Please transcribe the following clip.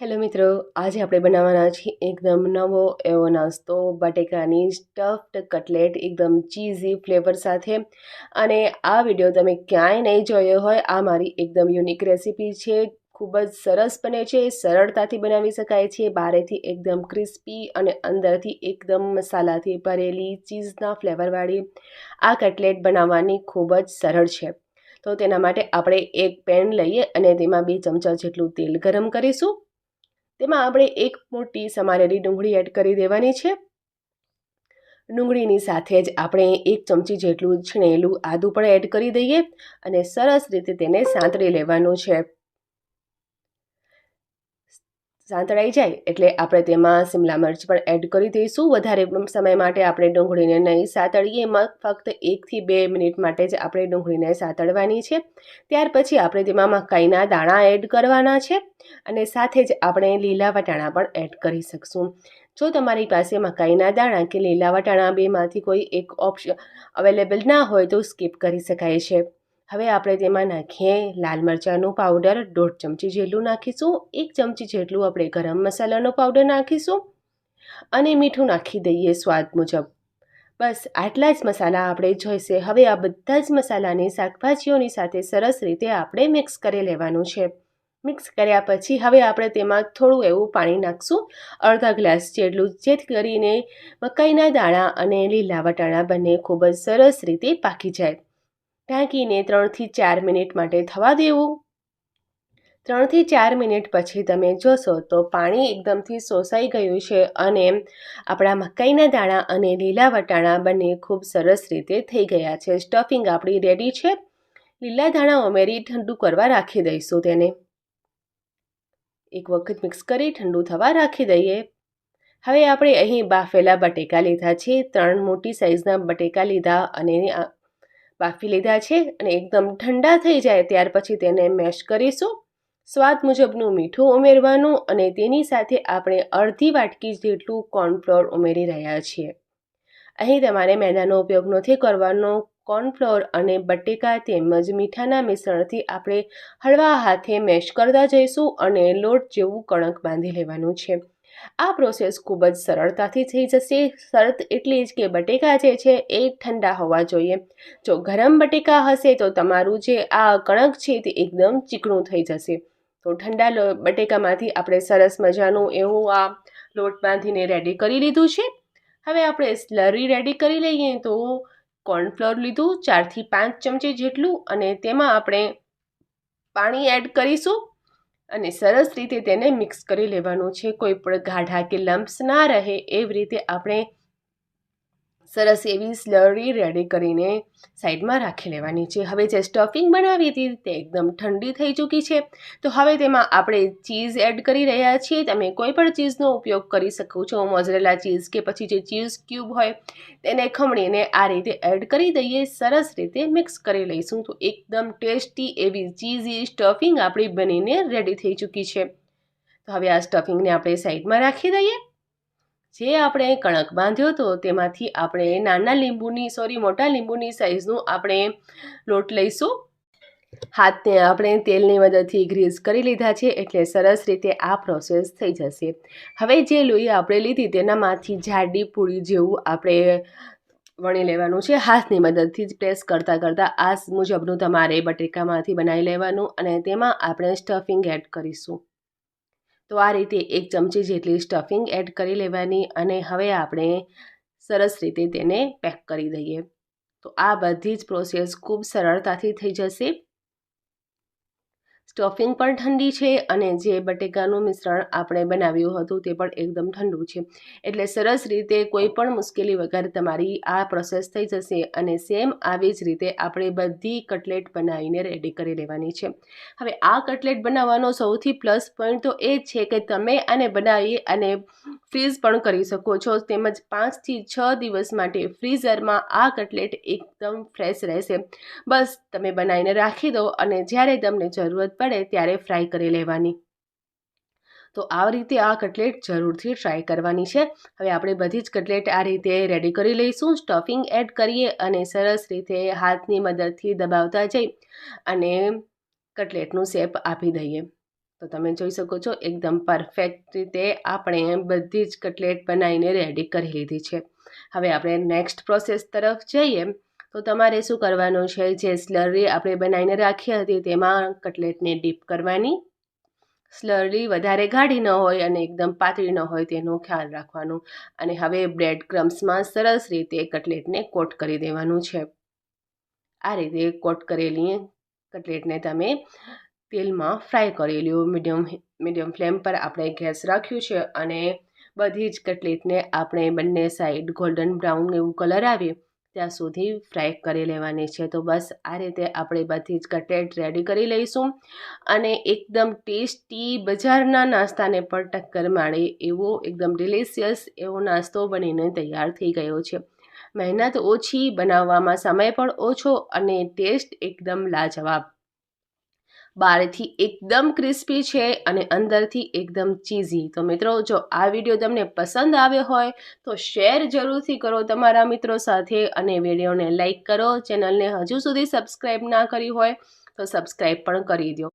Hello મિત્રો, આજે આપણે બનાવવાના છીએ એકદમ નવો એવો નાસ્તો, બટેકાની સ્ટફ્ડ કટલેટ, એકદમ ચીઝી ફ્લેવર સાથે. અને આ વીડિયો તમે ક્યાંય નહીં જોયો હોય, આ મારી એકદમ યુનિક રેસીપી છે. ખૂબ જ સરસ બને છે, સરળતાથી બનાવી શકાય છે. બહારેથી એકદમ ક્રિસ્પી અને અંદરથી એકદમ મસાલાથી ભરેલી ચીઝના ફ્લેવરવાળી આ કટલેટ બનાવવાની ખૂબ જ સરળ છે. તો તેના માટે આપણે એક પેન લઈએ અને તેમાં બે ચમચા જેટલું તેલ ગરમ કરીશું. તેમાં આપણે એક મોટી સમારેલી ડુંગળી એડ કરી દેવાની છે. ડુંગળીની સાથે જ આપણે એક ચમચી જેટલું છીણેલું આદું પણ એડ કરી દઈએ અને સરસ રીતે તેને સાંતળી લેવાનું છે. સાંતળાઈ જાય એટલે આપણે તેમાં શિમલા મરચ પણ એડ કરી દઈશું. વધારે સમય માટે આપણે ડુંગળીને નહીં સાતળીએ. એમાં ફક્ત એકથી બે મિનિટ માટે જ આપણે ડુંગળીને સાતળવાની છે. ત્યાર પછી આપણે તેમાં મકાઈના દાણા એડ કરવાના છે અને સાથે જ આપણે લીલા વટાણા પણ એડ કરી શકશું. જો તમારી પાસે મકાઈના દાણા કે લીલા વટાણા બેમાંથી કોઈ એક ઓપ્શન અવેલેબલ ના હોય તો સ્કીપ કરી શકાય છે. હવે આપણે તેમાં નાખીએ લાલ મરચાંનું પાવડર, દોઢ ચમચી જેટલું નાખીશું, એક ચમચી જેટલું આપણે ગરમ મસાલાનો પાવડર નાખીશું અને મીઠું નાખી દઈએ સ્વાદ મુજબ. બસ, આટલા જ મસાલા આપણે જોઈશે. હવે આ બધા જ મસાલાની શાકભાજીઓની સાથે સરસ રીતે આપણે મિક્સ કરી લેવાનું છે. મિક્સ કર્યા પછી હવે આપણે તેમાં થોડું એવું પાણી નાખશું. અડધા ગ્લાસ જેટલું, જેથી કરીને મકાઈના દાણા અને લીલા વટાણા બંને ખૂબ જ સરસ રીતે પાકી જાય. ઢાંકીને ત્રણથી ચાર મિનિટ માટે થવા દેવું. ત્રણથી ચાર મિનિટ પછી તમે જોશો તો પાણી એકદમથી શોષાઈ ગયું છે અને આપણા મકાઈના દાણા અને લીલા વટાણા બંને ખૂબ સરસ રીતે થઈ ગયા છે. સ્ટફિંગ આપણી રેડી છે. લીલા દાણા ઉમેરી ઠંડુ કરવા રાખી દઈશું તેને. એક વખત મિક્સ કરી ઠંડુ થવા રાખી દઈએ. હવે આપણે અહીં બાફેલા બટેકા લીધા છે. ત્રણ મોટી સાઇઝના બટેકા લીધા અને બાફી લીધા છે અને એકદમ ઠંડા થઈ જાય ત્યાર પછી તેને મેશ કરીશું. સ્વાદ મુજબનું મીઠું ઉમેરવાનું અને તેની સાથે આપણે અડધી વાટકી જેટલું કોર્નફ્લોર ઉમેરી રહ્યા છીએ. અહીં તમારે મેદાનો ઉપયોગ નથી કરવાનો. કોર્નફ્લોર અને બટેકા તેમજ મીઠાના મિશ્રણથી આપણે હળવા હાથે મેશ કરતા જઈશું અને લોટ જેવું કણક બાંધી લેવાનું છે. આ પ્રોસેસ ખૂબ જ સરળતાથી થઈ જશે. શરત એટલી જ કે બટેકા જે છે એ ઠંડા હોવા જોઈએ. જો ગરમ બટેકા હશે તો તમારું જે આ કણક છે તે એકદમ ચીકણું થઈ જશે. તો ઠંડા બટેકામાંથી આપણે સરસ મજાનું એવું આ લોટ બાંધીને રેડી કરી લીધું છે. હવે આપણે સ્લરી રેડી કરી લઈએ તો કોર્નફ્લોર લીધું, ચારથી પાંચ ચમચી જેટલું અને તેમાં આપણે પાણી એડ કરીશું અને સરસ રીતે તેને મિક્સ કરી લેવાનું છે. કોઈ પણ ગાઢા કે લમ્પ્સ ના રહે એવી રીતે આપણે સરસ એવી સ્લરી રેડી કરીને સાઈડમાં રાખી લેવાની છે. હવે જે સ્ટફિંગ બનાવી હતી તે એકદમ ઠંડી થઈ ચૂકી છે. તો હવે તેમાં આપણે ચીઝ એડ કરી રહ્યા છીએ. તમે કોઈ પણ ચીઝનો ઉપયોગ કરી શકો છો મોઝરેલા ચીઝ કે પછી જે ચીઝ ક્યુબ હોય, તેને ખમણીને આ રીતે એડ કરી દઈએ. સરસ રીતે મિક્સ કરી લઈશું. તો એકદમ ટેસ્ટી એવી ચીઝી સ્ટફિંગ આપણી બનીને રેડી થઈ ચૂકી છે. તો હવે આ સ્ટફિંગને આપણે સાઈડમાં રાખી દઈએ. જે આપણે કણક બાંધ્યો હતો, તેમાંથી આપણે નાના લીંબુની સોરી મોટા લીંબુની સાઇઝનું આપણે લોટ લઈશું. હાથને આપણે તેલની મદદથી ગ્રીસ કરી લીધા છે, એટલે સરસ રીતે આ પ્રોસેસ થઈ જશે. હવે જે લોહી આપણે લીધી, તેનામાંથી જાડી પૂરી જેવું આપણે વણી લેવાનું છે. હાથની મદદથી જ પ્રેસ કરતાં કરતાં આ મુજબનું તમારે બટેકામાંથી બનાવી લેવાનું અને તેમાં આપણે સ્ટફિંગ એડ કરીશું. તો આ રીતે એક ચમચી જેટલી સ્ટફિંગ એડ કરી લેવાની અને હવે આપણે સરસ રીતે તેને પેક કરી દઈએ. તો આ બધી જ પ્રોસેસ ખૂબ સરળતાથી થઈ જશે. સ્ટફિંગ પણ ઠંડી છે અને જે બટેકાનું મિશ્રણ આપણે બનાવ્યું હતું તે પણ એકદમ ઠંડુ છે. એટલે સરસ રીતે કોઈ પણ મુશ્કેલી વગર તમારી આ પ્રોસેસ થઈ જશે અને સેમ આવી જ રીતે આપણે બધી કટલેટ બનાવીને રેડી કરી લેવાની છે. હવે આ કટલેટ બનાવવાનો સૌથી પ્લસ પોઈન્ટ તો એ છે કે તમે આને બનાવી અને ફ્રીઝ પણ કરી શકો છો. તેમજ પાંચથી છ દિવસ માટે ફ્રીઝરમાં આ કટલેટ એકદમ ફ્રેશ રહેશે. બસ તમે બનાવીને રાખી દો અને જ્યારે તમને જરૂરત પડે પડે ત્યારે ફ્રાય કરી લેવાની. તો આ રીતે આ કટલેટ જરૂરથી ટ્રાય કરવાની છે. હવે આપણે બધી જ કટલેટ આ રીતે રેડી કરી લઈશું. સ્ટફિંગ એડ કરીએ અને સરસ રીતે હાથની મદદથી દબાવતા જઈ અને કટલેટનું શેપ આપી દઈએ. તો તમે જોઈ શકો છો એકદમ પરફેક્ટ રીતે આપણે બધી જ કટલેટ બનાવીને રેડી કરી લીધી છે. હવે આપણે નેક્સ્ટ પ્રોસેસ તરફ જઈએ. તો તમારે શું કરવાનું છે? જે સ્લરી આપણે બનાવીને રાખી હતી તેમાં કટલેટને ડીપ કરવાની. સ્લરી વધારે ગાઢી ન હોય અને એકદમ પાતળી ન હોય તેનું ખ્યાલ રાખવાનું. અને હવે બ્રેડ ક્રમ્સમાં સરસ રીતે કટલેટને કોટ કરી દેવાનું છે. આ રીતે કોટ કરેલી કટલેટને તમે તેલમાં ફ્રાય કરી લ્યો. મીડિયમ મીડિયમ ફ્લેમ પર આપણે ગેસ રાખ્યું છે અને બધી જ કટલેટને આપણે બંને સાઈડ ગોલ્ડન બ્રાઉન એવું કલર આવે ત્યાં સુધી ફ્રાય કરી લેવાની છે. તો બસ આ રીતે આપણે બધી જ કટલેટ રેડી કરી લઈશું અને એકદમ ટેસ્ટી બજારના નાસ્તાને પણ ટક્કર માણે એવો એકદમ ડિલિશિયસ એવો નાસ્તો બનીને તૈયાર થઈ ગયો છે. મહેનત ઓછી, બનાવવામાં સમય પણ ઓછો અને ટેસ્ટ એકદમ લાજવાબ બહારથી એકદમ ક્રિસ્પી છે અને અંદરથી એકદમ ચીઝી. તો મિત્રો, જો આ વીડિયો તમને પસંદ આવ્યો હોય, તો શેર જરૂરથી કરો તમારા મિત્રો સાથે અને વિડીયોને લાઇક કરો. ચેનલને હજુ સુધી સબસ્ક્રાઈબ ના કરી હોય, તો સબસ્ક્રાઈબ પણ કરી દો